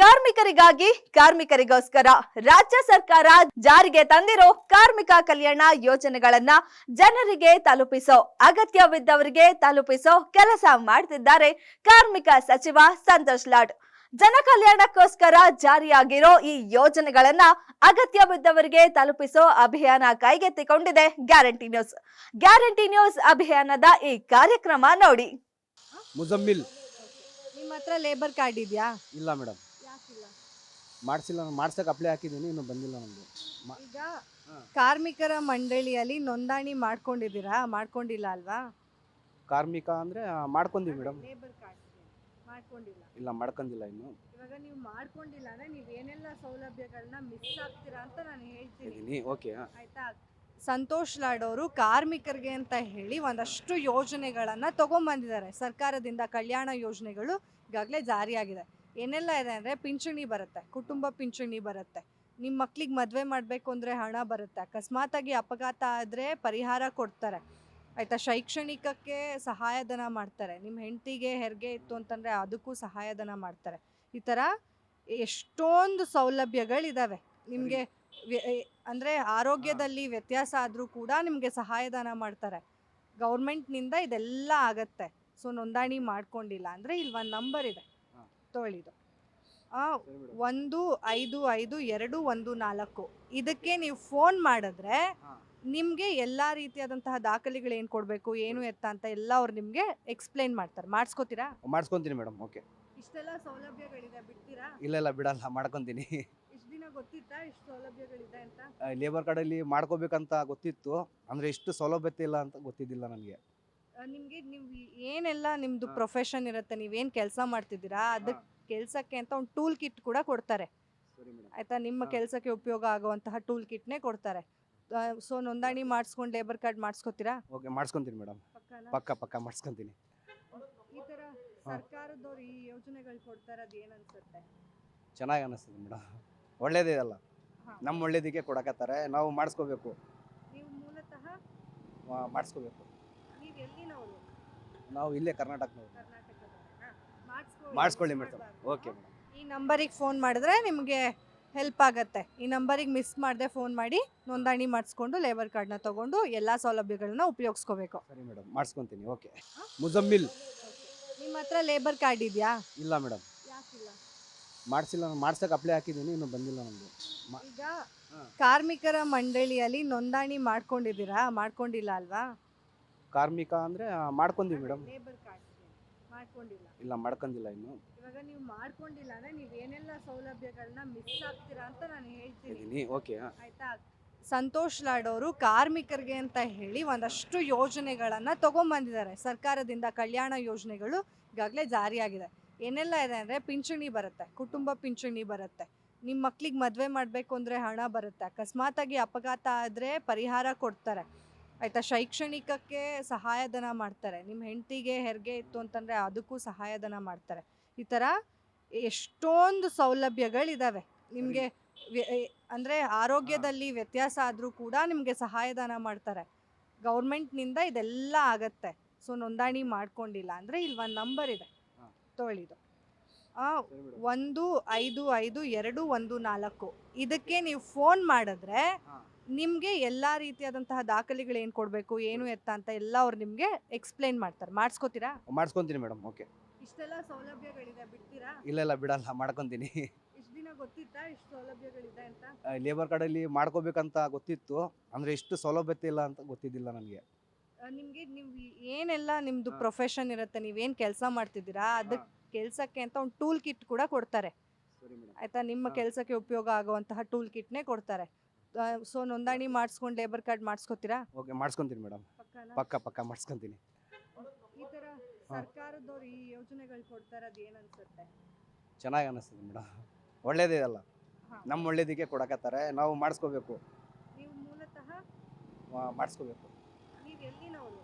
ಕಾರ್ಮಿಕರಿಗಾಗಿ ಕಾರ್ಮಿಕರಿಗೋಸ್ಕರ ರಾಜ್ಯ ಸರ್ಕಾರ ಜಾರಿಗೆ ತಂದಿರೋ ಕಾರ್ಮಿಕ ಕಲ್ಯಾಣ ಯೋಜನೆಗಳನ್ನ ಜನರಿಗೆ ತಲುಪಿಸೋ ಅಗತ್ಯವಿದ್ದವರಿಗೆ ತಲುಪಿಸೋ ಕೆಲಸ ಮಾಡ್ತಿದ್ದಾರೆ ಕಾರ್ಮಿಕ ಸಚಿವ ಸಂತೋಷ್ ಲಾಡ್. ಜನ ಕಲ್ಯಾಣಕ್ಕೋಸ್ಕರ ಜಾರಿಯಾಗಿರೋ ಈ ಯೋಜನೆಗಳನ್ನ ಅಗತ್ಯವಿದ್ದವರಿಗೆ ತಲುಪಿಸೋ ಅಭಿಯಾನ ಕೈಗೆತ್ತಿಕೊಂಡಿದೆ ಗ್ಯಾರಂಟಿ ನ್ಯೂಸ್. ಗ್ಯಾರಂಟಿ ನ್ಯೂಸ್ ಅಭಿಯಾನದ ಈ ಕಾರ್ಯಕ್ರಮ ನೋಡಿ. ಮುಜಮ್ಮಿಲ್. ನಿಮ್ಮ ಹತ್ರ ಲೇಬರ್ ಕಾರ್ಡ್ ಇದೆಯಾ? ಇಲ್ಲ ಮೇಡಮ್. ಮಾಡಿಸಿಲ್ಲ. ಮಾಡ್ಸಕ್ಕೆ ಅಪ್ಲೈ ಹಾಕಿದ್ದೀನಿ ಇನ್ನೂ ಬಂದಿಲ್ಲ ನಮಗೆ ಈಗ ಕಾರ್ಮಿಕರ ಮಂಡಳಿಯಲ್ಲಿ ನೋಂದಣಿ ಮಾಡ್ಕೊಂಡಿದ್ದೀರಾ? ಮಾಡ್ಕೊಂಡಿಲ್ಲ ಅಲ್ವಾ? ಕಾರ್ಮಿಕ ಅಂದರೆ ಮಾಡ್ಕೊಂಡಿವಿ ಮೇಡಮ್ ಲೇಬರ್ ಕಾರ್ಡ್ ಮಾಡ್ಕೊಂಡಿಲ್ಲ. ಇಲ್ಲ ಮಾಡ್ಕೊಂಡಿಲ್ಲ ಇನ್ನು. ಇವಾಗ ನೀವು ಮಾಡ್ಕೊಂಡಿಲ್ಲ ಅಂದ್ರೆ ನೀವು ಏನೆಲ್ಲ ಸೌಲಭ್ಯಗಳನ್ನ ಮಿಸ್ ಆಗ್ತೀರಾ ಅಂತ ನಾನು ಹೇಳ್ತೀನಿ. ಓಕೆ ಆಯ್ತಾ? ಸಂತೋಷ್ ಲಾಡ್ ಅವರು ಕಾರ್ಮಿಕರಿಗೆ ಅಂತ ಹೇಳಿ ಒಂದಷ್ಟು ಯೋಜನೆಗಳನ್ನ ತಗೊಂಬಂದಿದ್ದಾರೆ. ಸರ್ಕಾರದಿಂದ ಕಲ್ಯಾಣ ಯೋಜನೆಗಳು ಈಗಾಗಲೇ ಜಾರಿಯಾಗಿದೆ. ಏನೆಲ್ಲ ಇದೆ ಅಂದರೆ ಪಿಂಚಣಿ ಬರುತ್ತೆ ಕುಟುಂಬ ಪಿಂಚಣಿ ಬರುತ್ತೆ. ನಿಮ್ಮ ಮಕ್ಳಿಗೆ ಮದುವೆ ಮಾಡಬೇಕು ಅಂದರೆ ಹಣ ಬರುತ್ತೆ ಅಕಸ್ಮಾತಾಗಿ ಅಪಘಾತ ಆದರೆ ಪರಿಹಾರ ಕೊಡ್ತಾರೆ. ಆಯಿತಾ? ಶೈಕ್ಷಣಿಕಕ್ಕೆ ಸಹಾಯಧನ ಮಾಡ್ತಾರೆ. ನಿಮ್ಮ ಹೆಂಡತಿಗೆ ಹೆರಿಗೆ ಇತ್ತು ಅಂತಂದರೆ ಅದಕ್ಕೂ ಸಹಾಯಧನ ಮಾಡ್ತಾರೆ. ಈ ಥರ ಎಷ್ಟೊಂದು ಸೌಲಭ್ಯಗಳಿದ್ದಾವೆ ನಿಮಗೆ ಅಂದರೆ ಆರೋಗ್ಯದಲ್ಲಿ ವ್ಯತ್ಯಾಸ ಆದರೂ ಕೂಡ ನಿಮಗೆ ಸಹಾಯಧನ ಮಾಡ್ತಾರೆ. ಗೌರ್ಮೆಂಟ್ನಿಂದ ಇದೆಲ್ಲ ಆಗತ್ತೆ. ಸೊ ನೋಂದಣಿ ಮಾಡ್ಕೊಂಡಿಲ್ಲ ಅಂದರೆ ಇಲ್ಲಿ ಒಂದು ನಂಬರ್ ಇದೆ. ತೊಳಿದು ಒಂದು ಐದು ಐದು ಎರಡು ಒಂದು ನಾಲ್ಕು. ಇದಕ್ಕೆ ನೀವು ಫೋನ್ ಮಾಡಿದ್ರೆ. ನಿಮಗೆ ಎಲ್ಲ ರೀತಿಯಾದಂತಹ ದಾಖಲೆಗಳು ಏನು ಕೊಡಬೇಕು ಏನು ಎತ್ತ ಅಂತ ಎಲ್ಲ ಅವ್ರು ನಿಮಗೆ ಎಕ್ಸ್ಪ್ಲೈನ್ ಮಾಡ್ತಾರೆ. ಮಾಡಿಸ್ಕೋತೀರಾ? ಮಾಡ್ಸ್ಕೊಂತೀನಿ ಮೇಡಮ್ ಓಕೆ. ಇಷ್ಟೆಲ್ಲ ಸೌಲಭ್ಯಗಳಿದೆ ಬಿಡ್ತೀರಾ? ಇಲ್ಲ ಇಲ್ಲ ಬಿಡಲ್ಲ ಮಾಡ್ಕೊಂತೀನಿ. ಇಷ್ಟು ದಿನ ಗೊತ್ತಿತ್ತಾ ಇಷ್ಟು ಸೌಲಭ್ಯಗಳಿದೆ ಅಂತ? ಲೇಬರ್ ಕಾರ್ಡಲ್ಲಿ ಮಾಡ್ಕೋಬೇಕಂತ ಗೊತ್ತಿತ್ತು ಅಂದರೆ ಇಷ್ಟು ಸೌಲಭ್ಯತೆ ಇಲ್ಲ ಅಂತ ಗೊತ್ತಿದ್ದಿಲ್ಲ ನನಗೆ. ನಿಮಗೆ ನೀವು ಏನೆಲ್ಲ ನಿಮ್ಮದು. ಪ್ರೊಫೆಷನ್ ಇರುತ್ತೆ ನೀವೇನು ಕೆಲಸ ಮಾಡ್ತಿದ್ದೀರಾ? ಅದಕ್ಕೆ ಕೆಲಸಕ್ಕೆ ಅಂತ ಒಂದು ಟೂಲ್ ಕಿಟ್ ಕೂಡ ಕೊಡ್ತಾರೆ. ಆಯ್ತಾ? ನಿಮ್ಮ. ಕೆಲಸಕ್ಕೆ ಉಪಯೋಗ ಆಗುವಂತಹ ಟೂಲ್ ಕಿಟ್ನೇ ಕೊಡ್ತಾರೆ. ಸೊ ನೋಂದಣಿ ಮಾಡಿಸ್ಕೊಂಡು ಲೇಬರ್ ಕಾರ್ಡ್ ಮಾಡಿಸ್ಕೊತೀರಾ? ಓಕೆ ಮಾಡಿಸ್ಕೊತೀನಿ ಮೇಡಮ್. ಪಕ್ಕ ಪಕ್ಕ ಮಾಡಿಸ್ಕೊಂತೀನಿ. ಈ ಥರ. ಸರ್ಕಾರದವ್ರು ಈ ಯೋಜನೆಗಳು ಕೊಡ್ತಾರೆ ಅದು ಏನು ಅನ್ಸುತ್ತೆ? ಚೆನ್ನಾಗಿ ಅನ್ನಿಸ್ತದೆ ಮೇಡಮ್. ಒಳ್ಳೇದೇ ಅಲ್ಲ. ನಮ್ಮ ಒಳ್ಳೇದಕ್ಕೆ ಕೊಡಕತ್ತಾರೆ. ನಾವು ಮಾಡಿಸ್ಕೋಬೇಕು. ನೀವು ಮೂಲತಃ ಮಾಡಿಸ್ಕೋಬೇಕು. ನೀವು ಎಲ್ಲಿನವರು ನಾವು? ಇಲ್ಲೇ ಕರ್ನಾಟಕದವ್ರು. ಕರ್ನಾಟಕದವರಾ? ಮಾಡಿಸ್ಕೊಳ್ಳಿ, ಮೇಡಮ್. Okay madam. ಈ ನಂಬರಿಗೆ ಫೋನ್ ಮಾಡಿದ್ರೆ ನಿಮಗೆ ಹೆಲ್ಪ್ ಆಗುತ್ತೆ. ಈ ನಂಬರಿಗೆ ಮಿಸ್ ಮಾಡದೆ ಫೋನ್ ಮಾಡಿ ನೋಂದಣಿ ಮಾಡಿಸ್ಕೊಂಡು ಲೇಬರ್ ಕಾರ್ಡ್ನ ತಗೊಂಡು ಎಲ್ಲ ಸೌಲಭ್ಯಗಳನ್ನ ಉಪಯೋಗಿಸ್ಕೋಬೇಕು. ಸರಿ ಮೇಡಮ್ ಮಾಡಿಸ್ಕೊತೀನಿ. ಓಕೆ. ಮುಜಮ್ಮಿಲ್. ನಿಮ್ಮ ಹತ್ರ ಲೇಬರ್ ಕಾರ್ಡ್ ಇದೆಯಾ? ಇಲ್ಲ ಮೇಡಮ್. ಯಾಕಿಲ್ಲ? ಮಾಡಿಸಿಲ್ಲ ಮಾಡ್ಸಕ್ಕೆ ಅಪ್ಲೈ ಹಾಕಿದ್ದೀನಿ ಇನ್ನೂ ಬಂದಿಲ್ಲ ನಮಗೆ ಈಗ ಕಾರ್ಮಿಕರ ಮಂಡಳಿಯಲ್ಲಿ ನೋಂದಣಿ ಮಾಡ್ಕೊಂಡಿದ್ದೀರಾ? ಮಾಡ್ಕೊಂಡಿಲ್ಲ ಅಲ್ವಾ? ಕಾರ್ಮಿಕ ಅಂದರೆ ಮಾಡ್ಕೊಂಡಿವಿ ಮೇಡಮ್ ಲೇಬರ್ ಕಾರ್ಡ್ ಮಾಡ್ಕೊಂಡಿಲ್ಲ. ಇಲ್ಲ ಮಾಡ್ಕೊಂಡಿಲ್ಲ ಇನ್ನು. ಇವಾಗ ನೀವು ಮಾಡ್ಕೊಂಡಿಲ್ಲ ಅಂದ್ರೆ ನೀವು ಏನೆಲ್ಲ ಸೌಲಭ್ಯಗಳನ್ನ ಮಿಸ್ ಆಗ್ತೀರಾ ಅಂತ ನಾನು ಹೇಳ್ತೀನಿ. ಓಕೆ ಆಯ್ತಾ? ಸಂತೋಷ್ ಲಾಡ್ ಅವರು ಕಾರ್ಮಿಕರಿಗೆ ಅಂತ ಹೇಳಿ ಒಂದಷ್ಟು ಯೋಜನೆಗಳನ್ನ ತಗೊಂಬಂದಿದ್ದಾರೆ. ಸರ್ಕಾರದಿಂದ ಕಲ್ಯಾಣ ಯೋಜನೆಗಳು ಈಗಾಗಲೇ ಜಾರಿಯಾಗಿದೆ. ಏನೆಲ್ಲ ಇದೆ ಅಂದರೆ ಪಿಂಚಣಿ ಬರುತ್ತೆ ಕುಟುಂಬ ಪಿಂಚಣಿ ಬರುತ್ತೆ. ನಿಮ್ಮ ಮಕ್ಳಿಗೆ ಮದುವೆ ಮಾಡಬೇಕು ಅಂದರೆ ಹಣ ಬರುತ್ತೆ. ಅಕಸ್ಮಾತಾಗಿ ಅಪಘಾತ ಆದರೆ ಪರಿಹಾರ ಕೊಡ್ತಾರೆ. ಆಯಿತಾ? ಶೈಕ್ಷಣಿಕಕ್ಕೆ ಸಹಾಯಧನ ಮಾಡ್ತಾರೆ. ನಿಮ್ಮ ಹೆಂಡತಿಗೆ ಹೆರಿಗೆ ಇತ್ತು ಅಂತಂದರೆ ಅದಕ್ಕೂ ಸಹಾಯಧನ ಮಾಡ್ತಾರೆ. ಈ ಥರ ಎಷ್ಟೊಂದು ಸೌಲಭ್ಯಗಳಿದ್ದಾವೆ ನಿಮಗೆ ಅಂದರೆ ಆರೋಗ್ಯದಲ್ಲಿ ವ್ಯತ್ಯಾಸ ಆದರೂ ಕೂಡ ನಿಮಗೆ ಸಹಾಯಧನ ಮಾಡ್ತಾರೆ. ಗೌರ್ಮೆಂಟ್ನಿಂದ ಇದೆಲ್ಲ ಆಗತ್ತೆ. ಸೊ ನೋಂದಣಿ ಮಾಡ್ಕೊಂಡಿಲ್ಲ ಅಂದರೆ ಇಲ್ಲಿ ಒಂದು ನಂಬರ್ ಇದೆ. ತೊಳಿದು. ಒಂದು ಐದು ಐದು ಎರಡು ಒಂದು ನಾಲ್ಕು ಇದಕ್ಕೆ ನೀವು ಫೋನ್ ಮಾಡಿದ್ರೆ. ನಿಮಗೆ ಎಲ್ಲ ರೀತಿಯಾದಂತಹ ದಾಖಲೆಗಳು ಏನು ಕೊಡಬೇಕು ಏನು ಎತ್ತ ಅಂತ ಎಲ್ಲ ಅವ್ರು ನಿಮಗೆ ಎಕ್ಸ್ಪ್ಲೈನ್ ಮಾಡ್ತಾರೆ. ಮಾಡಿಸ್ಕೋತೀರಾ? ಮಾಡ್ಸ್ಕೊತೀನಿ ಮೇಡಮ್ ಓಕೆ. ಇಷ್ಟೆಲ್ಲ ಸೌಲಭ್ಯಗಳಿದೆ ಬಿಡ್ತೀರಾ? ಇಲ್ಲ ಇಲ್ಲ ಬಿಡಲ್ಲ ಮಾಡ್ಕೊಂತೀನಿ. ಇಷ್ಟು ದಿನ ಗೊತ್ತಿತ್ತಾ ಇಷ್ಟು ಸೌಲಭ್ಯಗಳಿದೆ ಅಂತ? ಲೇಬರ್ ಕಾರ್ಡಲ್ಲಿ ಮಾಡ್ಕೋಬೇಕಂತ ಗೊತ್ತಿತ್ತು ಅಂದರೆ ಇಷ್ಟು ಸೌಲಭ್ಯತೆ ಇಲ್ಲ ಅಂತ ಗೊತ್ತಿದ್ದಿಲ್ಲ ನನಗೆ. ನಿಮಗೆ ನೀವು ಏನೆಲ್ಲ ನಿಮ್ಮದು. ಪ್ರೊಫೆಷನ್ ಇರುತ್ತೆ ನೀವೇನು ಕೆಲಸ ಮಾಡ್ತಿದ್ದೀರಾ ಅದಕ್ಕೆ ಕೆಲಸಕ್ಕೆ ಅಂತ ಒಂದು ಟೂಲ್ ಕಿಟ್ ಕೂಡ ಕೊಡ್ತಾರೆ. ಆಯ್ತಾ ಮೇಡಮ್. ಆಯಿತಾ? ನಿಮ್ಮ. ಕೆಲಸಕ್ಕೆ ಉಪಯೋಗ ಆಗುವಂತಹ ಟೂಲ್ ಕಿಟ್ನೇ ಕೊಡ್ತಾರೆ. ಸೊ ನೋಂದಣಿ ಮಾಡಿಸ್ಕೊಂಡು ಲೇಬರ್ ಕಾರ್ಡ್ ಮಾಡಿಸ್ಕೊತೀರಾ? ಓಕೆ ಮಾಡಿಸ್ಕೊಂತೀನಿ ಮೇಡಮ್ ಪಕ್ಕ ಪಕ್ಕ ಮಾಡಿಸ್ಕೊಂತೀನಿ. ಈ ಥರ. ಸರ್ಕಾರದವ್ರು ಈ ಯೋಜನೆಗಳು ಕೊಡ್ತಾರೆ ಅದು ಏನು ಅನ್ಸುತ್ತೆ? ಚೆನ್ನಾಗಿ ಅನ್ನಿಸ್ತದೆ ಮೇಡಮ್ ಒಳ್ಳೇದೇ ಅಲ್ಲ. ನಮ್ಮ ಒಳ್ಳೇದಕ್ಕೆ ಕೊಡಕತ್ತಾರೆ. ನಾವು ಮಾಡಿಸ್ಕೋಬೇಕು. ನೀವು ಮೂಲತಃ? ಮಾಡಿಸ್ಕೋಬೇಕು. ನೀವು ಎಲ್ಲಿನವರು?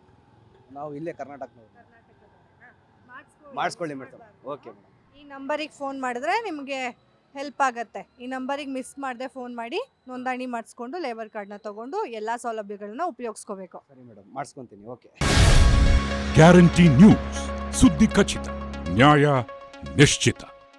ನಾವು ಇಲ್ಲೇ ಕರ್ನಾಟಕದವರು? ಮಾಡಿಸ್ಕೊಳ್ಳಿ ಮೇಡಮ್ ಓಕೆ ಮೇಡಮ್ ಈ ನಂಬರಿಗೆ ಫೋನ್ ಮಾಡಿದ್ರೆ ನಿಮಗೆ ಹೆಲ್ಪ್ ಆಗುತ್ತೆ. ಈ ನಂಬರಿಗೆ ಮಿಸ್ ಮಾಡದೆ ಫೋನ್ ಮಾಡಿ ನೋಂದಣಿ ಮಾಡಿಸ್ಕೊಂಡು ಲೇಬರ್ ಕಾರ್ಡ್ನ ತಗೊಂಡು ಎಲ್ಲ ಸೌಲಭ್ಯಗಳನ್ನ ಉಪಯೋಗಿಸ್ಕೋಬೇಕು. ಸರಿ ಮೇಡಮ್ ಮಾಡಿಸ್ಕೊಂತೀನಿ ಓಕೆ ಗ್ಯಾರಂಟಿ ನ್ಯೂಸ್ ಸುದ್ದಿ ಖಚಿತ ನ್ಯಾಯ ನಿಶ್ಚಿತ.